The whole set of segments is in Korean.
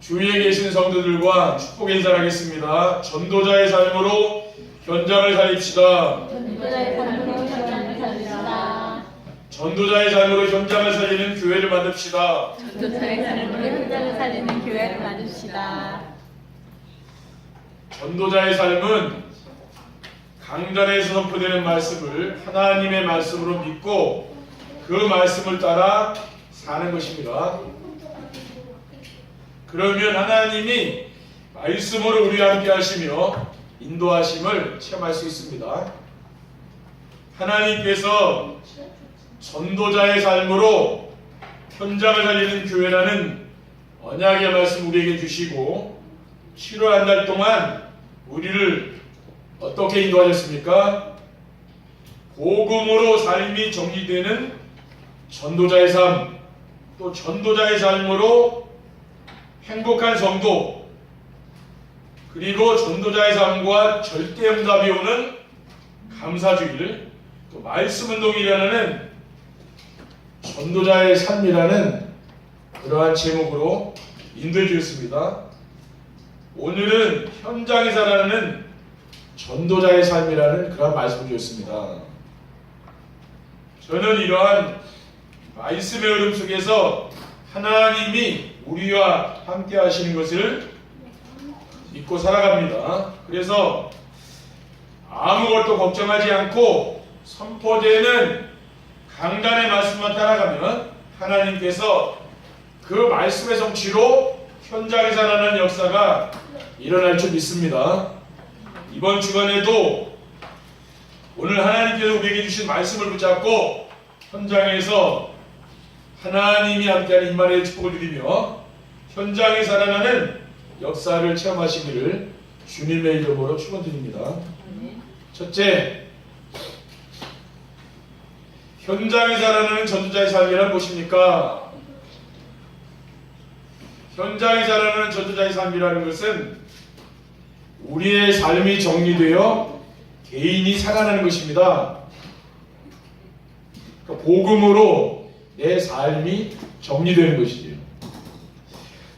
주위에 계신 성도들과 축복 인사하겠습니다. 전도자의 삶으로 현장을 살립시다. 전도자의 삶으로 현장을 살립시다. 전도자의 삶으로 현장을 살리는 교회를 만듭시다. 전도자의 삶으로 현장을 살리는 교회를 만듭시다. 전도자의 삶은 강단에서 선포되는 말씀을 하나님의 말씀으로 믿고 그 말씀을 따라 사는 것입니다. 그러면 하나님이 말씀으로 우리와 함께 하시며 인도하심을 체험할 수 있습니다. 하나님께서 전도자의 삶으로 현장을 살리는 교회라는 언약의 말씀 우리에게 주시고 7월 한달 동안 우리를 어떻게 인도하셨습니까? 복음으로 삶이 정리되는 전도자의 삶, 또 전도자의 삶으로 행복한 성도, 그리고 전도자의 삶과 절대 응답이 오는 감사주일, 또 말씀 운동이라는 전도자의 삶이라는 그러한 제목으로 인도해 주셨습니다. 오늘은 현장에 살아가는 전도자의 삶이라는 그런 말씀을 주셨습니다. 저는 이러한 말씀의 흐름 속에서 하나님이 우리와 함께 하시는 것을 믿고 살아갑니다. 그래서 아무것도 걱정하지 않고 선포되는 강단의 말씀만 따라가면 하나님께서 그 말씀의 성취로 현장에 살아나는 역사가 일어날 줄 믿습니다. 이번 주간에도 오늘 하나님께서 우리에게 주신 말씀을 붙잡고 현장에서 하나님이 함께하는 임만의 축복을 누리며 현장에 살아나는 역사를 체험하시기를 주님의 이름으로 축원드립니다. 첫째, 현장에 살아나는 전도자의 삶이란 무엇입니까? 현장에 살아나는 전도자의 삶이라는 것은 우리의 삶이 정리되어 개인이 살아나는 것입니다. 그러니까 복음으로 내 삶이 정리되는 것이지요.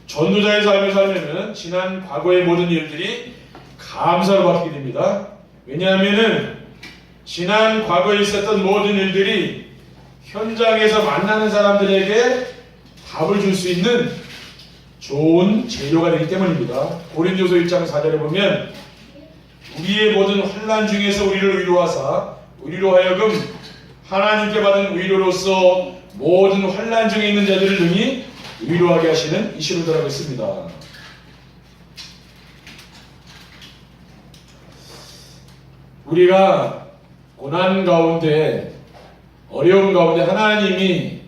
전도자의 삶을 살려면 지난 과거의 모든 일들이 감사로 바뀌게 됩니다. 왜냐하면은 지난 과거에 있었던 모든 일들이 현장에서 만나는 사람들에게 답을 줄 수 있는 좋은 재료가 되기 때문입니다. 고린도서 1장 4절에 보면 우리의 모든 환난 중에서 우리를 위로하사 우리로 하여금 하나님께 받은 위로로서 모든 환난 중에 있는 자들을 능히 위로하게 하시는 이시로 들어가고 있습니다. 우리가 고난 가운데 어려움 가운데 하나님이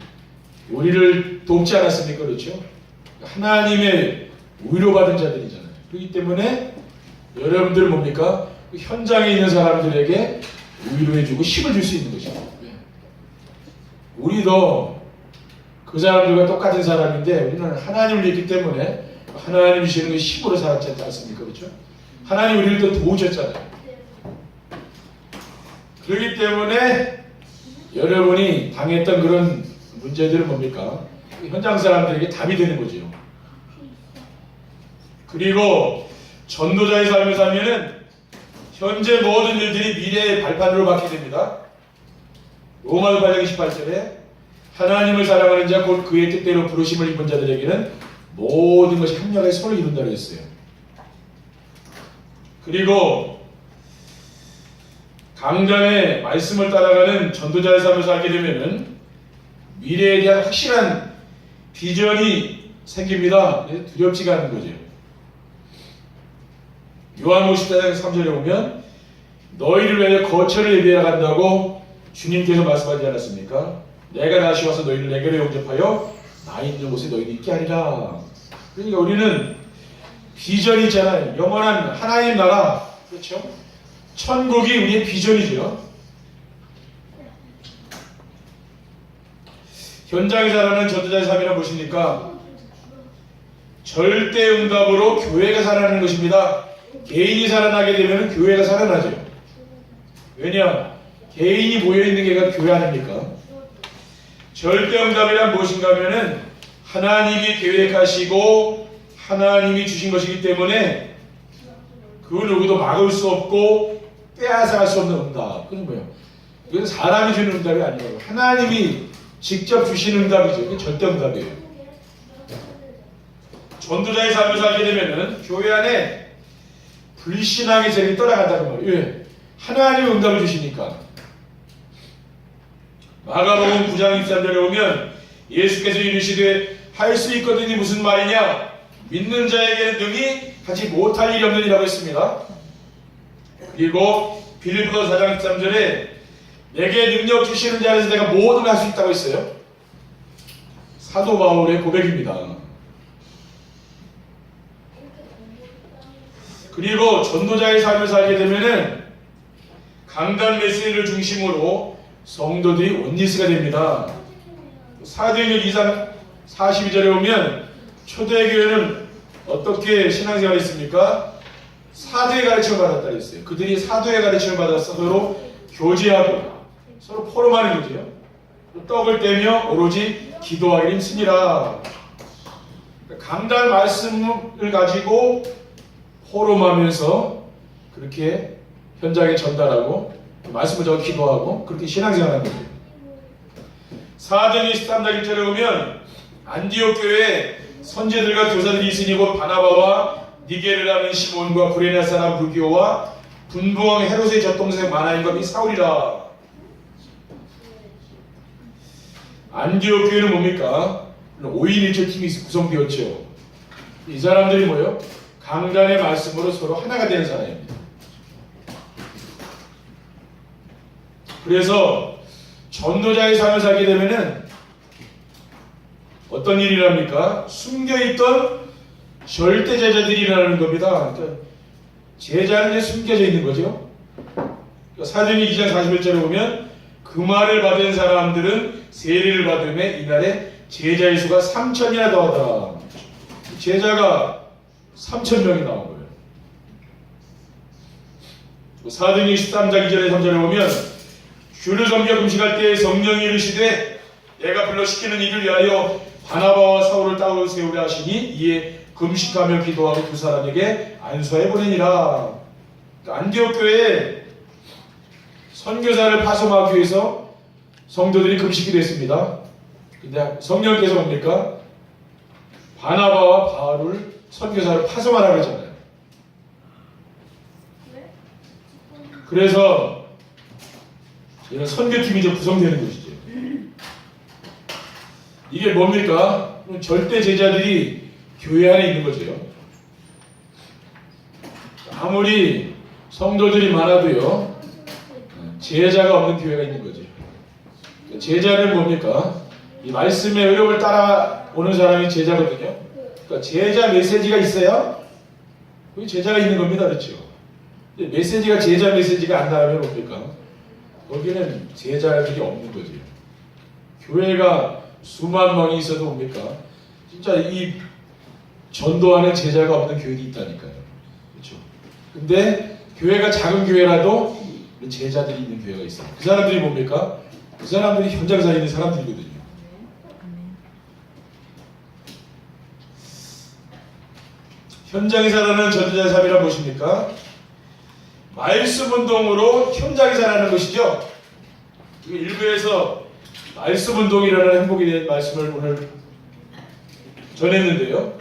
우리를 돕지 않았습니까? 그렇죠? 하나님의 위로받은 자들이잖아요. 그렇기 때문에 여러분들 뭡니까? 그 현장에 있는 사람들에게 위로해주고 힘을 줄 수 있는 것이죠. 우리도 그 사람들과 똑같은 사람인데 우리는 하나님을 믿기 때문에 하나님 주시는 그 힘으로 살았지 않습니까? 그렇죠? 하나님 우리를 또 도우셨잖아요. 그렇기 때문에 여러분이 당했던 그런 문제들은 뭡니까? 현장 사람들에게 답이 되는 거죠. 그리고 전도자의 삶을 살면은 현재 모든 일들이 미래의 발판으로 받게 됩니다. 로마서 8장 28절에 하나님을 사랑하는 자 곧 그의 뜻대로 부르심을 입은 자들에게는 모든 것이 합력하여 선을 이룬다고 했어요. 그리고 강단의 말씀을 따라가는 전도자의 삶을 살게 되면은 미래에 대한 확실한 비전이 생깁니다. 두렵지가 않은 거죠. 요한 50장 3절에 보면 너희를 위하여 거처를 예비해 간다고 주님께서 말씀하지 않았습니까? 내가 다시 와서 너희를 내게로 영접하여 나 있는 곳에 너희를 있게 하리라. 그러니까 우리는 비전이 있잖아요. 영원한 하나님 나라. 그렇죠? 천국이 우리의 비전이죠. 현장에 살아가는 전도자의 삶이란 무엇입니까? 절대 응답으로 교회가 살아나는 것입니다. 개인이 살아나게 되면 교회가 살아나죠. 왜냐? 개인이 모여있는 게가 교회 아닙니까? 절대 응답이란 무엇인가 하면은 하나님이 계획하시고 하나님이 주신 것이기 때문에 그 누구도 막을 수 없고 빼앗아 갈 수 없는 응답. 그건 뭐예요? 이건 사람이 주는 응답이 아니에요. 하나님이 직접 주시는 응답이죠. 이게 절대 응답이에요. 전도자의 삶을 살게 되면은 교회 안에 불신앙의 세력이 떠나간다는 거예요. 왜? 하나님이 응답을 주시니까. 마가복음 9장 23절에 오면 예수께서 이르시되 할 수 있거든이 무슨 말이냐? 믿는 자에게는 능히 하지 못할 일이 없느니라고 했습니다. 그리고 빌립보서 4장 13절에 내게 능력 주시는 자에서 내가 뭐든 할수 있다고 했어요. 사도 바울의 고백입니다. 그리고 전도자의 삶을 살게 되면은 강단 메시지를 중심으로 성도들이 원리스가 됩니다. 사도행전 2장 42절에 오면 초대교회는 어떻게 신앙생활을 했습니까? 사도의 가르침을 받았다 그랬어요. 그들이 사도의 가르침을 받아서 서로 교제하고 서로 포럼하는 거지요. 떡을 떼며 오로지 기도하기를 힘쓰니라. 강단 말씀을 가지고 포럼하면서 그렇게 현장에 전달하고 말씀을 적어 기도하고 그렇게 신앙생활하는 거예요. 사도행 13장 1절에 보면 안디옥 교회에 선제들과 교사들이 있으니 곧 바나바와 니게르라는 시몬과 구레나 사람 불교와 분부왕 헤롯의 젖동생 마나임과 및 사울이라. 안디옥 교회는 뭡니까? 5인 1조 팀이 구성되었죠. 이 사람들이 뭐예요? 강단의 말씀으로 서로 하나가 되는 사람입니다. 그래서 전도자의 삶을 살게 되면은 어떤 일이랍니까? 숨겨있던 절대 제자들이 일어나는 겁니다. 그러니까 제자는 숨겨져 있는 거죠. 그러니까 사도행 2장 41절에 보면 그 말을 받은 사람들은 세례를 받음에 이날에 제자의 수가 3천이나 더하더라. 제자가 3천 명이 나온 거예요. 사도행 13장 2절에 3절에 보면 주를 섬겨 금식할 때 성령이 이르시되 내가 불러 시키는 일을 위하여 바나바와 사울을 따로 세우려 하시니 이에 금식하며 기도하고 두 사람에게 안수해 보내니라. 안디옥 교회에 선교사를 파송하기 위해서 성도들이 금식기도 했습니다. 근데 성령께서 뭡니까? 바나바와 바울을 선교사를 파송하라고 했잖아요. 그래서 이런 선교팀이 이제 구성되는 것이죠. 이게 뭡니까? 절대 제자들이 교회 안에 있는 거죠. 아무리 성도들이 많아도요, 제자가 없는 교회가 있는 거죠. 제자는 뭡니까? 이 말씀의 흐름을 따라오는 사람이 제자거든요. 그러니까 제자 메시지가 있어야 그 제자가 있는 겁니다. 그렇죠? 메시지가 제자 메시지가 안 나오면 뭡니까? 거기는 제자들이 없는 거죠. 교회가 수만 명이 있어도 뭡니까? 진짜 이 전도하는 제자가 없는 교회도 있다니까요. 그렇죠? 근데 교회가 작은 교회라도 제자들이 있는 교회가 있어요. 그 사람들이 뭡니까? 그 사람들이 현장사에 있는 사람들이거든요. 현장에 살아는 전도자의 삶이란 무엇입니까? 말씀 운동으로 현장에 살아는 것이죠. 일부에서 말씀 운동이라는 행복에 대한 말씀을 오늘 전했는데요.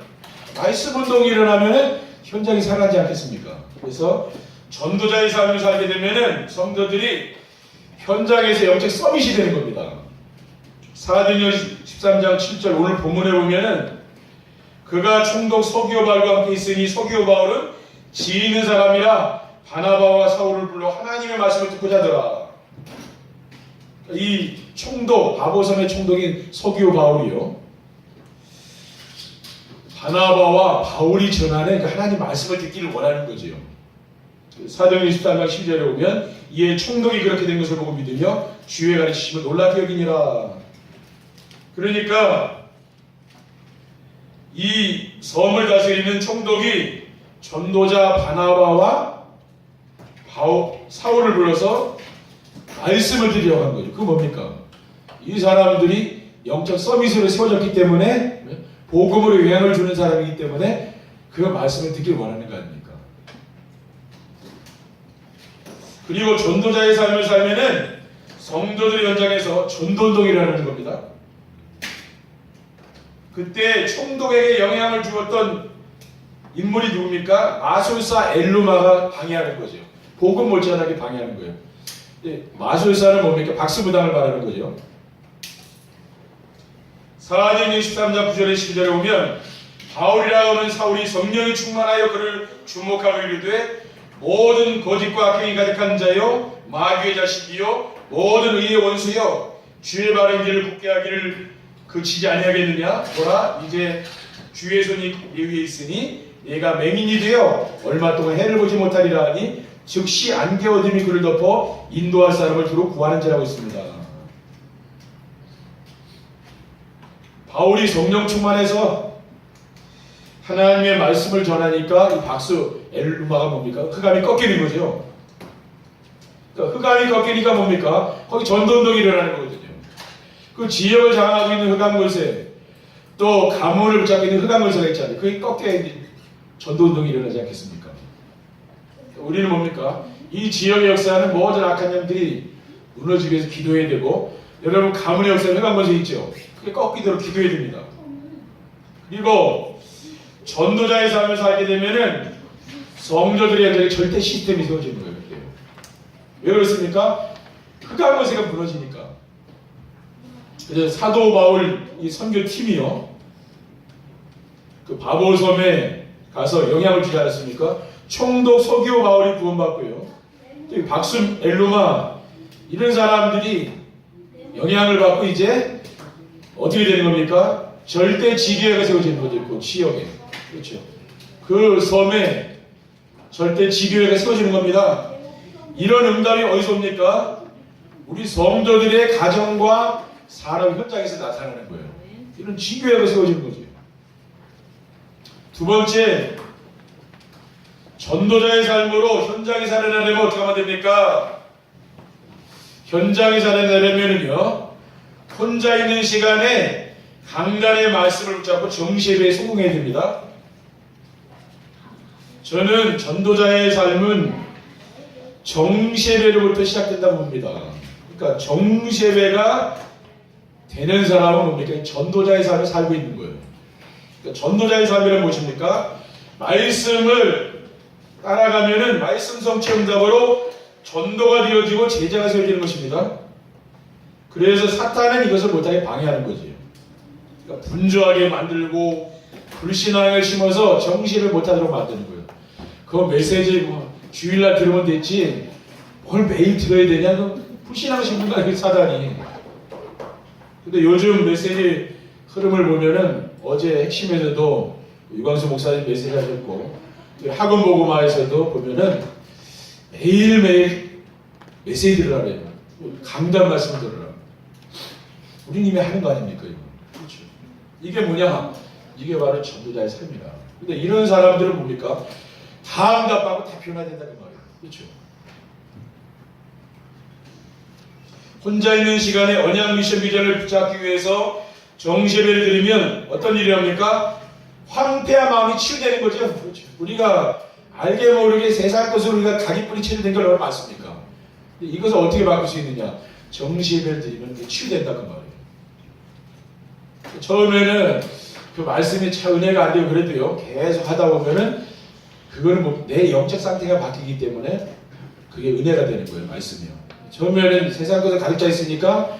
말씀 운동이 일어나면 현장이 살아나지 않겠습니까? 그래서 전도자의 삶을 살게 되면은 성도들이 현장에서 영적 서밋이 되는 겁니다. 사도행전 13장 7절 오늘 본문에 보면은 그가 총독 서기오 바울과 함께 있으니 서기오 바울은 지 있는 사람이라 바나바와 사울을 불러 하나님의 말씀을 듣고자 하더라. 이 총독 바보섬의 총독인 서기오 바울이요. 바나바와 바울이 전하는 그 하나님 말씀을 듣기를 원하는 거지요. 사도행 23장 10절에 보면 이에 총독이 그렇게 된 것을 보고 믿으며 주의 가르치심을 놀랍게 여기니라. 그러니까 이 섬을 다스리는 총독이 전도자 바나바와 바오, 사울을 불러서 말씀을 드리려고 한 거죠. 그 뭡니까? 이 사람들이 영적 서밋으로 세워졌기 때문에 복음으로 영향을 주는 사람이기 때문에 그 말씀을 듣길 원하는 거 아닙니까? 그리고 전도자의 삶을 살면은 성도들 현장에서 전도운동을 하는 겁니다. 그때 총독에게 영향을 주었던 인물이 누굽니까? 마술사 엘루마가 방해하는 거죠. 복음 못지않게 방해하는 거예요. 예, 마술사는 뭡니까? 박수무당을 말하는 거죠. 사도행 23장 9절에 10절에 보면 바울이라 하는 사울이 성령이 충만하여 그를 주목하고 이르되 모든 거짓과 악행이 가득한 자요 마귀의 자식이요 모든 의의 원수요 주의 바른 길을 굳게 하기를 그치지 아니하겠느냐 보라 이제 주의 손이 네 위에 있으니 내가 맹인이 되어 얼마 동안 해를 보지 못하리라 하니 즉시 안개 어둠이 그를 덮어 인도할 사람을 두루 구하는 자라고 있습니다. 바울이 성령 충만해서 하나님의 말씀을 전하니까 이 박수 엘루마가 뭡니까? 흑암이 꺾이는 거죠. 그러니까 흑암이 꺾이니까 뭡니까? 거기 전도운동이 일어나는 거거든요. 그 지역을 장악하고 있는 흑암 걸세 또 가문을 붙잡고 있는 흑암 걸세가 있잖아요. 그게 꺾여야 전도운동이 일어나지 않겠습니까? 우리는 뭡니까? 이 지역의 역사는 모든 악한 영들이 무너지기 위해서 기도해야 되고 여러분 가문의 역사는 흑암걸세 있죠? 그게 꺾이도록 기도해야 됩니다. 그리고 전도자의 삶을 살게 되면은 성도들의 현장에 절대 시스템이 세워지는 거예요. 왜 그렇습니까? 흑암걸세가 무너지니까. 그래서 사도 바울 이 선교 팀이요. 그 바보 섬에 가서 영향을 주지 않았습니까? 총독 서기오 바울이 구원받고요. 박수 엘루마 이런 사람들이 영향을 받고 이제 어떻게 되는 겁니까? 절대 지교회가 세워지는 거죠. 그 지역에. 그렇죠. 그 섬에 절대 지교회가 세워지는 겁니다. 이런 응답이 어디서 옵니까? 우리 성도들의 가정과 사람 현장에서 나타나는 거예요. 이런 지교회가 세워지는 거죠. 두 번째, 전도자의 삶으로 현장에 살아나려면 어떻게 하면 됩니까? 현장에 살아나려면요, 혼자 있는 시간에 강단의 말씀을 붙잡고 정시예배에 성공해야 됩니다. 저는 전도자의 삶은 정시예배로부터 시작된다고 봅니다. 그러니까 정시예배가 되는 사람은 뭡니까? 전도자의 삶을 살고 있는 거예요. 그러니까 전도자의 삶이란 무엇입니까? 말씀을 따라가면은 말씀 성취 응답으로 전도가 되어지고 제자가 세워지는 것입니다. 그래서 사탄은 이것을 못하게 방해하는 거지. 그러니까 분주하게 만들고 불신앙을 심어서 정신을 못하도록 만드는 거예요. 그 메시지 뭐 주일날 들으면 됐지 뭘 매일 들어야 되냐? 그 불신앙 거야 그 사단이. 근데 요즘 메시지 흐름을 보면은 어제 핵심에서도 유광수 목사님 메시지 하셨고 그 학원 보고마에서도 보면은 매일매일 메시지 들으라 그래요. 강단 말씀 들으라. 우리 님이 하는 거 아닙니까 이거? 그렇죠. 이게 뭐냐? 이게 바로 전도자의 삶이다. 근데 이런 사람들은 뭡니까? 다 응답하고 다 변화된다는 말이에요. 그렇죠. 혼자 있는 시간에 언약 미션 비전을 붙잡기 위해서 정시배를 드리면 어떤 일이 합니까? 황폐한 마음이 치유되는 거죠. 그렇죠. 우리가 알게 모르게 세상 것으로 우리가 가기 뿌리 치유된 걸 얼마나 많습니까? 이것을 어떻게 바꿀 수 있느냐? 정시배를 드리면 그게 치유된다는 말이에요. 처음에는 그 말씀이 참 은혜가 안 되고 그래도요 계속 하다 보면은 그거는 뭐 내 영적 상태가 바뀌기 때문에 그게 은혜가 되는 거예요 말씀이요. 처음에는 세상 것에 가득 차 있으니까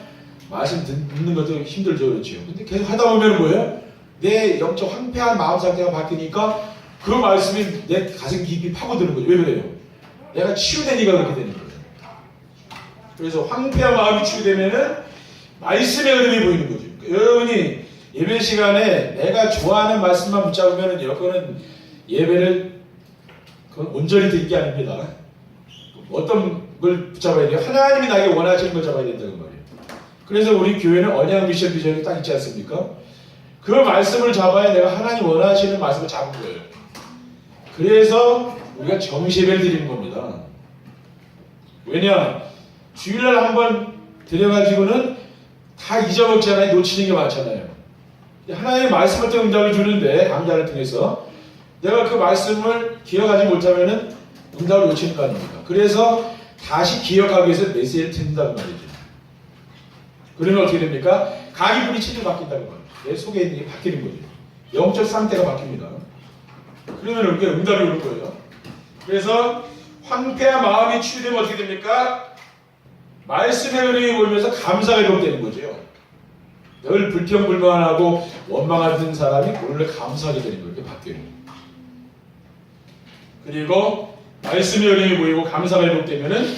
말씀 듣는 것도 힘들죠 그렇죠. 근데 계속 하다 보면 뭐예요? 내 영적 황폐한 마음 상태가 바뀌니까 그 말씀이 내 가슴 깊이 파고드는 거죠. 왜 그래요? 내가 치유되니까 그렇게 되는 거예요. 그래서 황폐한 마음이 치유되면은 말씀의 흐름이 보이는 거죠. 여러분이 예배 시간에 내가 좋아하는 말씀만 붙잡으면은요, 그거는 예배를 그건 온전히 드릴 게 아닙니다. 어떤 걸 붙잡아야 돼요? 하나님이 나에게 원하시는 걸 잡아야 된다는 말이에요. 그래서 우리 교회는 언약 미션 비전이 딱 있지 않습니까? 그 말씀을 잡아야 내가 하나님 원하시는 말씀을 잡은 거예요. 그래서 우리가 정시예배를 드리는 겁니다. 왜냐? 주일날 한번 드려가지고는 다 잊어먹잖아요. 놓치는 게 많잖아요. 하나님의 말씀을 때 응답을 주는데 강좌를 통해서 내가 그 말씀을 기억하지 못하면은 응답을 놓치는 거 아닙니까? 그래서 다시 기억하기 위해서 메시지를 듣는다는 말이죠. 그러면 어떻게 됩니까? 가기분이 체질 바뀐다는 거예요. 내 속에 있는 게 바뀌는 거죠. 영적 상태가 바뀝니다. 그러면 그게 응답이 오는 거예요. 그래서 황폐한 마음이 치유되면 어떻게 됩니까? 말씀의 은혜에 보면서 감사가 회복되는 거죠. 늘 불평불만하고 원망하던 사람이 오늘 감사하게 되는 거예요. 이렇게 바뀌는 거예요. 그리고 말씀의 은혜에 보이고 감사가 회복되면은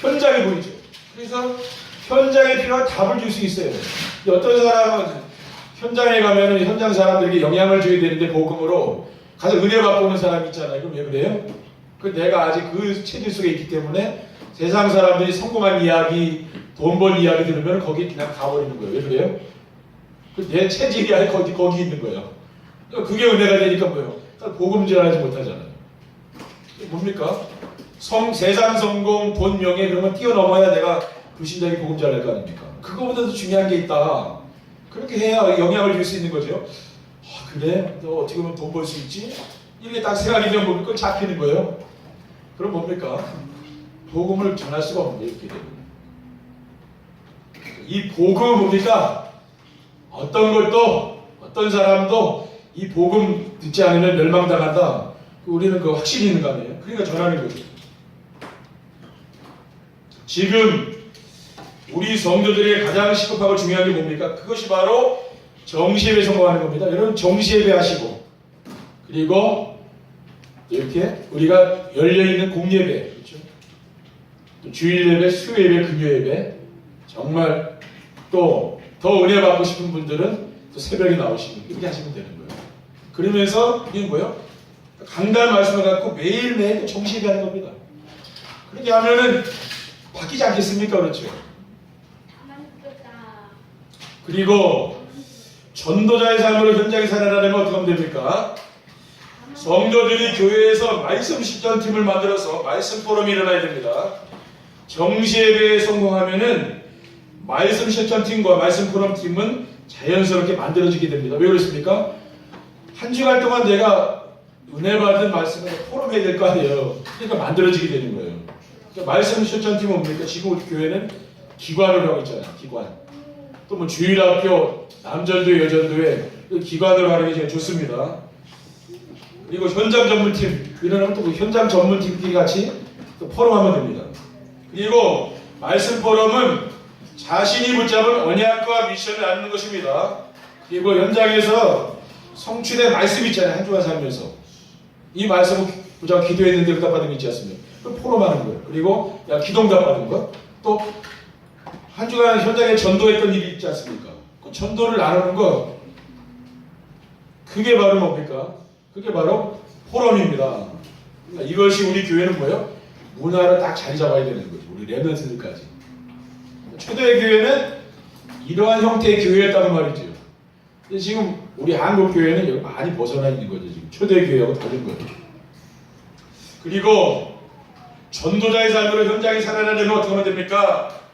현장에 보이죠. 그래서 현장에 필요한 답을 줄 수 있어요. 어떤 사람은 현장에 가면은 현장 사람들에게 영향을 줘야 되는데 복음으로 가서 은혜 받고 오는 사람이 있잖아요. 그럼 왜 그래요? 그 내가 아직 그 체질 속에 있기 때문에 세상 사람들이 성공한 이야기, 돈 번 이야기 들으면 거기 그냥 가버리는 거예요. 왜 그래요? 그내 체질이 아니 거기 거기 있는 거예요. 그게 은혜가 되니까 뭐예요? 복음 전하지 못하잖아요. 뭡니까? 성 세상 성공, 돈 명예 그런 건 뛰어넘어야 내가 불신자에게 복음 전할 거 아닙니까? 그거보다도 중요한 게 있다. 그렇게 해야 영향을 줄 수 있는 거죠. 아, 그래? 너 어떻게 보면 돈 벌 수 있지? 이게 딱 생각이 되면 뭡니까? 잡히는 거예요. 그럼 뭡니까? 복음을 전할 수가 없는 게 이렇게 되는 이 복음은 뭡니까? 어떤 것도 어떤 사람도 이 복음 듣지 않으면 멸망당한다. 우리는 그 확신이 있는 거 아니에요? 그러니까 전하는 거죠. 지금 우리 성도들의 가장 시급하고 중요한 게 뭡니까? 그것이 바로 정시예배 성공하는 겁니다. 여러분 정시예배 하시고 그리고 이렇게 우리가 열려 있는 공예배 그렇죠? 또 주일 예배, 수요 예배, 금요 예배 정말 또 더 은혜 받고 싶은 분들은 또 새벽에 나오시고 이렇게 하시면 되는 거예요. 그러면서 이게 뭐예요? 강단 말씀을 갖고 매일매일 정시예배 하는 겁니다. 그렇게 하면은 바뀌지 않겠습니까? 그렇죠? 그리고 전도자의 삶으로 현장에 살아가려면 어떻게 하면 됩니까? 성도들이 교회에서 말씀 실전팀을 만들어서 말씀 포럼이 일어나야 됩니다. 정시예배에 성공하면은 말씀 실전팀과 말씀 포럼팀은 자연스럽게 만들어지게 됩니다. 왜 그렇습니까? 한 주간 동안 내가 은혜 받은 말씀을 포럼해야 될 거 아니에요. 그러니까 만들어지게 되는 거예요. 그러니까 말씀 실전팀은 뭡니까? 지금 우리 교회는 기관으로 하고 있잖아요. 기관. 또 뭐 주일학교, 남전도회, 여전도회 그게 제일 좋습니다. 그리고 현장 전문팀 이러면 또그 현장 전문팀끼리 같이 또 포럼하면 됩니다. 그리고 말씀 포럼은 자신이 붙잡은 언약과 미션을 나누는 것입니다. 그리고 현장에서 성취된 말씀 있잖아요. 한 주간 살면서 이 말씀을 부자 기도했는데 응답 받은 거 있지 않습니까? 그 포럼하는 거예요. 그리고 야 받은 거. 또 한 주간 현장에 전도했던 일이 있지 않습니까? 그 전도를 나누는 거. 그게 바로 뭡니까? 그게 바로 포럼입니다. 그러니까 이것이 우리 교회는 뭐예요? 문화를 딱 자리 잡아야 되는 거죠. 우리 레너스들까지. 초대 교회는 이러한 형태의 교회였다는 말이죠. 근데 지금 우리 한국 교회는 많이 벗어나 있는 거죠. 지금 초대 교회하고 다른 거예요. 그리고 전도자의 삶으로 현장에 살아나려면 어떻게 하면 됩니까?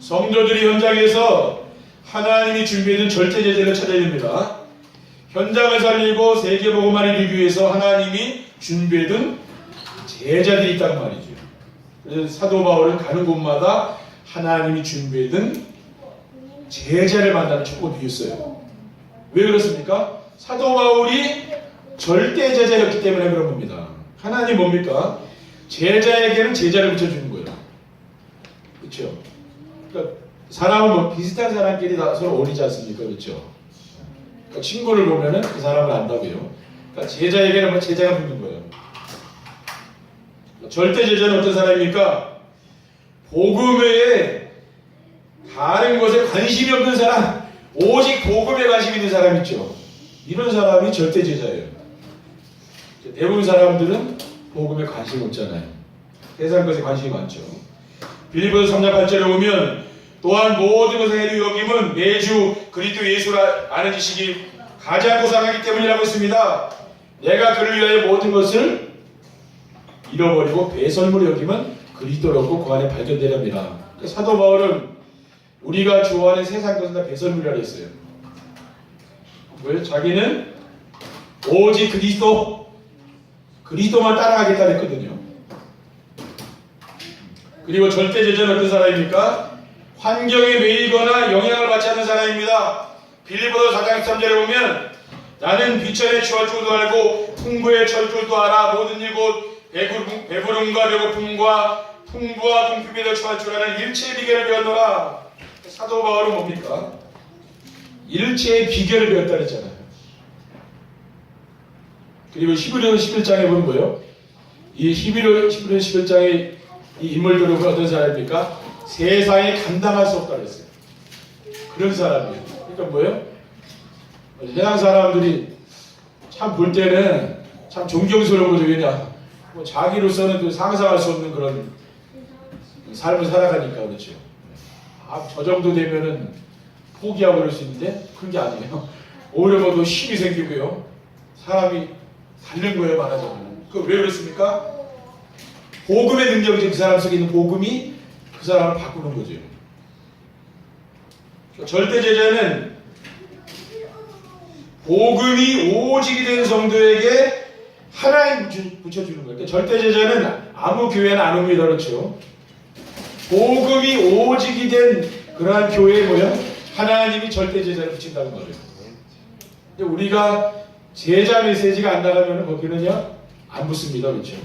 성도들이 현장에서 하나님이 준비해둔 절대 제재를 찾아야 됩니다. 현장을 살리고 세계복음화를 이루기 위해서 하나님이 준비해둔 제자들이 있단 말이죠. 사도 바울은 가는 곳마다 하나님이 준비해둔 제자를 만나는 조건이었어요. 왜 그렇습니까? 사도 바울이 절대 제자였기 때문에 그런 겁니다. 하나님 뭡니까? 제자에게는 제자를 붙여주는 거예요. 그렇죠? 그러니까 사람은 뭐 비슷한 사람끼리 다 서로 어울리지 않습니까? 그렇죠? 그러니까 친구를 보면은 그 사람을 안다고요. 그러니까 제자에게는 뭐 제자가 붙는 거예요. 절대 제자는 어떤 사람입니까? 복음 외에 다른 것에 관심이 없는 사람, 오직 복음에 관심 있는 사람 있죠. 이런 사람이 절대 제자예요. 대부분 사람들은 복음에 관심이 없잖아요. 세상 것에 관심이 많죠. 빌리포스 3장 8절에 보면 또한 모든 것을 해로 여김은 매주 그리스도 예수라 아는 지식이 가장 고상하기 때문이라고 했습니다. 내가 그를 위하여 모든 것을 잃어버리고 배설물을 여기면 그리스도를 얻고 그 안에 발견되렵니다. 사도 바울은 우리가 좋아하는 세상 것은 다 배설물이라고 했어요. 왜? 자기는 오직 그리스도 그리스도만 따라가겠다 했거든요. 그리고 절대 제자는 어떤 사람입니까? 환경에 매이거나 영향을 받지 않는 사람입니다. 빌리보서 4장 3절에 보면 나는 비천에 취할 줄도 알고 풍부에 철 줄도 알아 모든 일곧 배부름, 배부름과 배고픔과 풍부와 궁핍에도 처할 줄 아는 일체의 비결을 배웠노라. 사도 바울은 뭡니까? 일체의 비결을 배웠다 그랬잖아요. 그리고 히브리서 11장에 보면 뭐예요? 이 히브리, 히브리서 11장의 이 인물들은 어떤 사람입니까? 세상에 감당할 수 없다 그랬어요. 그런 사람이에요. 그러니까 뭐예요? 세상 사람들이 참 볼 때는 참 존경스러운 거죠. 왜냐? 뭐 자기로서는 또 상상할 수 없는 그런 삶을 살아가니까 그렇죠. 아, 저 정도 되면은 포기하고 그럴 수 있는데 그런 게 아니에요. 오히려 뭐더 힘이 생기고요. 사람이 다른 거예요, 말하자면. 그 왜 그렇습니까? 복음의 능력이죠. 그 사람 속에 있는 복음이 그 사람을 바꾸는 거죠. 절대 제자는 복음이 오직이 된 성도에게 하나님 붙여- 붙여주는 거예요. 그러니까 절대 제자는 아무 교회는 안 옵니다. 그렇죠? 복음이 오직이 된 그러한 교회에 뭐야? 하나님이 절대 제자를 붙인다는 거죠. 근데 우리가 제자 메시지가 안 나가면 거기는요 안 붙습니다. 그렇죠?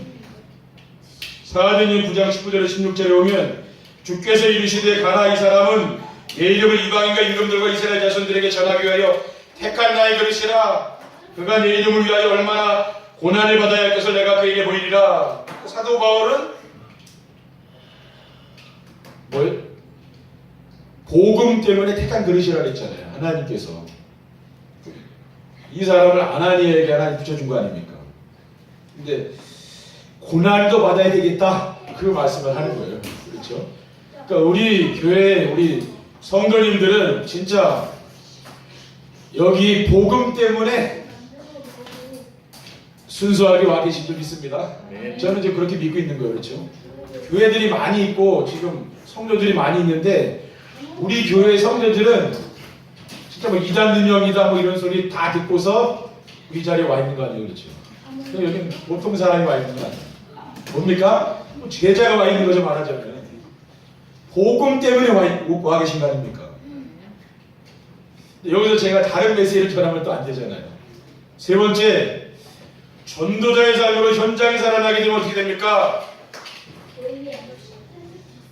사도행전 9장 19절에 16절에 오면 주께서 이르시되 가라 이 사람은 내 이름을 이방인과 임금들과 이스라엘 자손들에게 전하기 위하여 택한 나의 그릇이라 그가 내 이름을 위하여 얼마나 고난을 받아야 할 것을 내가 그에게 보이리라 사도 바울은 뭐예요? 복음 때문에 택한 그릇이라 그랬잖아요 하나님께서 이 사람을 아나니에게 하나님 붙여준 거 아닙니까? 근데 고난도 받아야 되겠다 그 말씀을 하는 거예요. 그렇죠? 그러니까 우리 교회 우리 성도님들은 진짜 여기 복음 때문에 순수하게 와 계신 줄 믿습니다. 저는 이제 그렇게 믿고 있는 거예요. 그렇죠? 교회들이 많이 있고 지금 성도들이 많이 있는데 우리 교회 성도들은 진짜 뭐 이단 능력이다 뭐 이런 소리 다 듣고서 우리 자리에 와 있는 거 아니에요. 그렇죠? 여기는 보통 사람이 와 있는 거 아니에요. 뭡니까? 뭐 제자가 와 있는 거죠 말하자면 복음 때문에 와, 있- 와 계신 거 아닙니까? 여기서 제가 다른 메시지를 전하면 또 안 되잖아요. 세 번째, 전도자의 삶으로 현장에 살아나게 되면 어떻게 됩니까?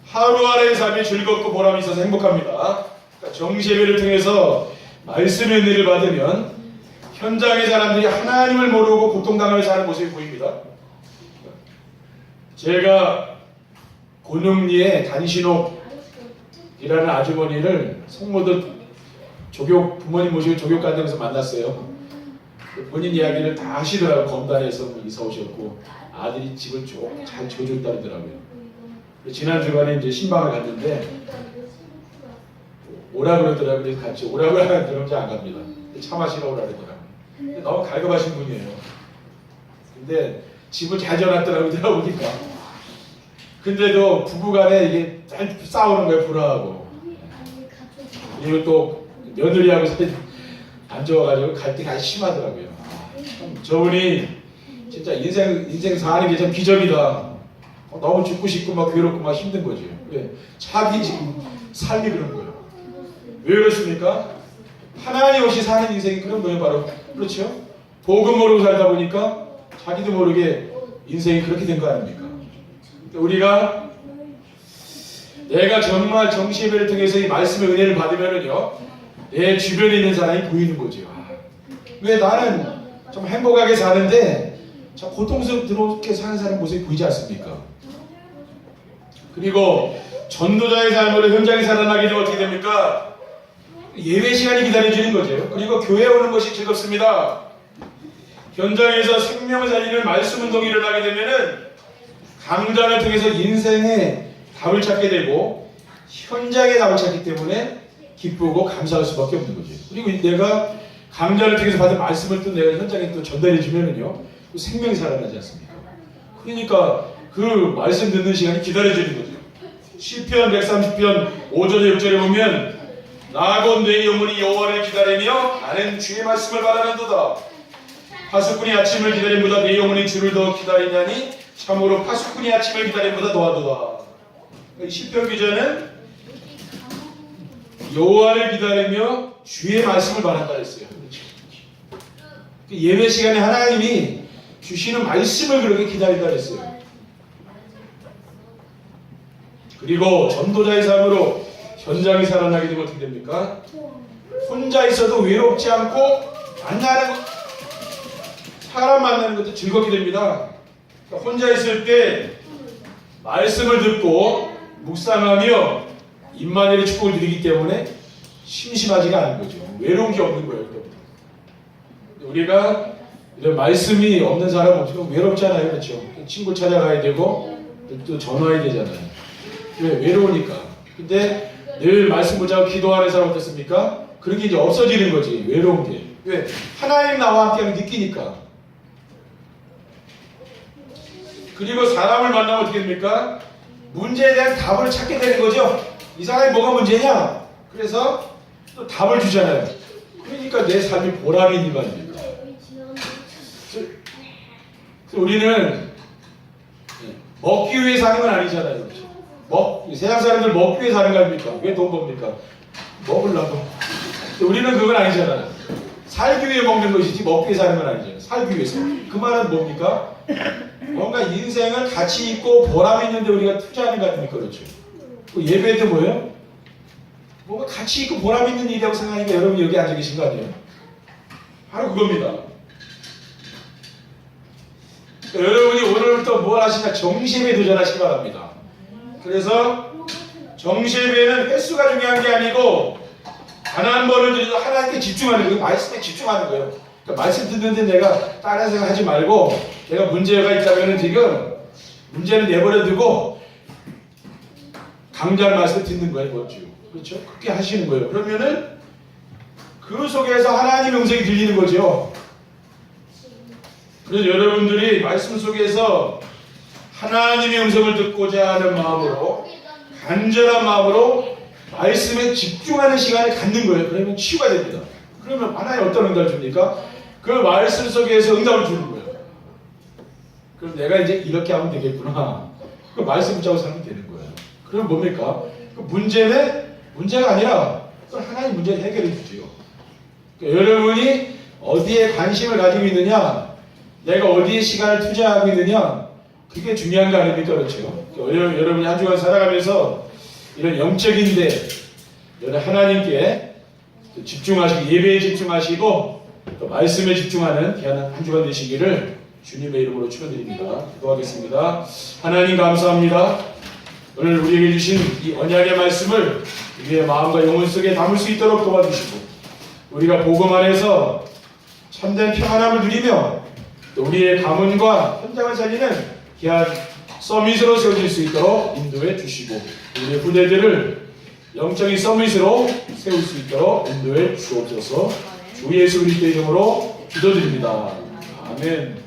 하루하루의 삶이 즐겁고 보람이 있어서 행복합니다. 그러니까 정시예배를 통해서 말씀의 은혜를 받으면 현장의 사람들이 하나님을 모르고 고통당하며 사는 모습이 보입니다. 제가 고능리의 단신옥이라는 아주머니를 성모도 조교 부모님 모시고 조교 과정에서 만났어요. 본인 이야기를 다 하시더라고요. 검단에서 뭐 이사 오셨고 아들이 집을 쭉잘 지어줬다 그러더라고요. 지난 주간에 이제 신방을 갔는데 오라 그러더라고요. 같이 오라고 그런지 안 갑니다. 차 마시러 오라 그러더라고요. 너무 갈급하신 분이에요. 근데 집을 잘 지어놨더라고요. 내가 보니까. 근데도 부부간에 이게 잘 싸우는 거예요. 불화하고. 그리고 또 며느리하고 안 좋아가지고 갈등이 아주 심하더라고요. 참 저분이 진짜 인생 인생 사는 게 참 기적이다. 어, 너무 죽고 싶고 막 괴롭고 막 힘든 거죠. 왜? 자기 지금 삶이 그런 거예요. 왜 그렇습니까? 하나님 없이 사는 인생이 그런 거예요, 바로. 그렇죠? 복음 모르고 살다 보니까 자기도 모르게 인생이 그렇게 된 거 아닙니까? 우리가 내가 정말 정시예배를 통해서 이 말씀의 은혜를 받으면은요, 내 주변에 있는 사람이 보이는 거죠. 아, 왜 나는 좀 행복하게 사는데 참 고통스럽게 사는 사람 모습이 보이지 않습니까? 그리고 전도자의 삶으로 현장에 살아나게 되면 어떻게 됩니까? 예배 시간이 기다려지는 거죠. 그리고 교회 오는 것이 즐겁습니다. 현장에서 생명을 살리는 말씀 운동이 일어나게 되면은 강단을 통해서 인생의 답을 찾게 되고 현장의 답을 찾기 때문에 기쁘고 감사할 수밖에 없는 거죠. 그리고 내가 강좌를 통해서 받은 말씀을 또 내가 현장에 또 전달해 주면은요 또 생명이 살아나지 않습니까? 그러니까 그 말씀 듣는 시간이 기다려지는 거죠. 시편 130편 5절에 6절에 보면 나곧 내 영혼이 여호와를 기다리며 나는 주의 말씀을 바라는도다. 파수꾼이 아침을 기다림보다 내 영혼이 주를 더 기다리냐니 참으로 파수꾼이 아침을 기다림보다 더하도다. 이 시편 기자는 여호와를 기다리며 주의 말씀을 바란다 했어요. 그 예배 시간에 하나님이 주시는 말씀을 그렇게 기다린다 했어요. 그리고 전도자의 삶으로 현장이 살아나게 되면 어떻게 됩니까? 혼자 있어도 외롭지 않고 만나는 것, 사람 만나는 것도 즐겁게 됩니다. 그러니까 혼자 있을 때 말씀을 듣고 묵상하며 임마누엘의 축복을 누리기 때문에 심심하지가 않은 거죠. 외로운 게 없는 거예요. 그때부터. 우리가 이런 말씀이 없는 사람 없으면 외롭잖아요. 그렇죠? 친구 찾아가야 되고 또 전화해야 되잖아요. 왜? 외로우니까. 근데 늘 말씀 보자고 기도하는 사람 어떻습니까? 그런 게 이제 없어지는 거지. 외로운 게. 왜? 하나님 나와 함께하는 느끼니까. 그리고 사람을 만나면 어떻게 됩니까? 문제에 대한 답을 찾게 되는 거죠. 이 사람이 뭐가 문제냐? 그래서 또 답을 주잖아요. 그러니까 내 삶이 보람이 있는 거 아닙니까? 우리는 먹기 위해 사는 건 아니잖아요. 그렇죠? 먹, 세상 사람들 먹기 위해 사는 거 아닙니까? 왜 돈 법니까? 먹으려고. 우리는 그건 아니잖아요. 살기 위해 먹는 것이지 먹기 위해 사는 건 아니잖아요. 살기 위해서. 그 말은 뭡니까? 뭔가 인생을 가치 있고 보람 있는데 우리가 투자하는 거 아닙니까? 그렇죠. 그 예배도 뭐예요? 뭔가 가치 있고 보람 있는 일이라고 생각하니까 여러분 여기 앉아 계신 거 아니에요? 바로 그겁니다. 여러분이 오늘부터 뭘 하시냐? 정심에 도전하시기 바랍니다. 그래서 정심에는 횟수가 중요한 게 아니고 단한 번을 들어도 하나님께 집중하는 거예요. 말씀에 집중하는 거예요. 그러니까 말씀 듣는데 내가 다른 생각 하지 말고 내가 문제가 있다면 지금 문제는 내버려 두고 강자의 말씀을 듣는 거예요. 뭐죠? 그렇죠? 그렇게 하시는 거예요. 그러면은 그 속에서 하나님의 음성이 들리는 거죠. 그래서 여러분들이 말씀 속에서 하나님의 음성을 듣고자 하는 마음으로 간절한 마음으로 말씀에 집중하는 시간을 갖는 거예요. 그러면 치유가 됩니다. 그러면 하나님 어떤 응답을 줍니까? 그 말씀 속에서 응답을 주는 거예요. 그럼 내가 이제 이렇게 하면 되겠구나. 그 말씀 붙잡고 살면 되는 거예요. 그럼 뭡니까? 그 문제는 문제가 아니라 하나님 문제를 해결해 주지요. 그러니까 여러분이 어디에 관심을 가지고 있느냐, 내가 어디에 시간을 투자하고 있느냐, 그게 중요한 거 아닙니까? 그렇죠? 그러니까 여러분이 한 주간 살아가면서 이런 영적인데 여러 하나님께 집중하시고 예배에 집중하시고 또 말씀에 집중하는 귀한 한 주간 되시기를 주님의 이름으로 축원드립니다. 기도하겠습니다. 하나님 감사합니다. 오늘 우리에게 주신 이 언약의 말씀을 우리의 마음과 영혼 속에 담을 수 있도록 도와주시고 우리가 복음 안에서 참된 평안함을 누리며 또 우리의 가문과 현장을 살리는 귀한 서밋으로 세워질 수 있도록 인도해 주시고 우리의 후대들을 영적인 서밋으로 세울 수 있도록 인도해 주옵소서 주 예수 그리스도 이름으로 기도드립니다. 아멘.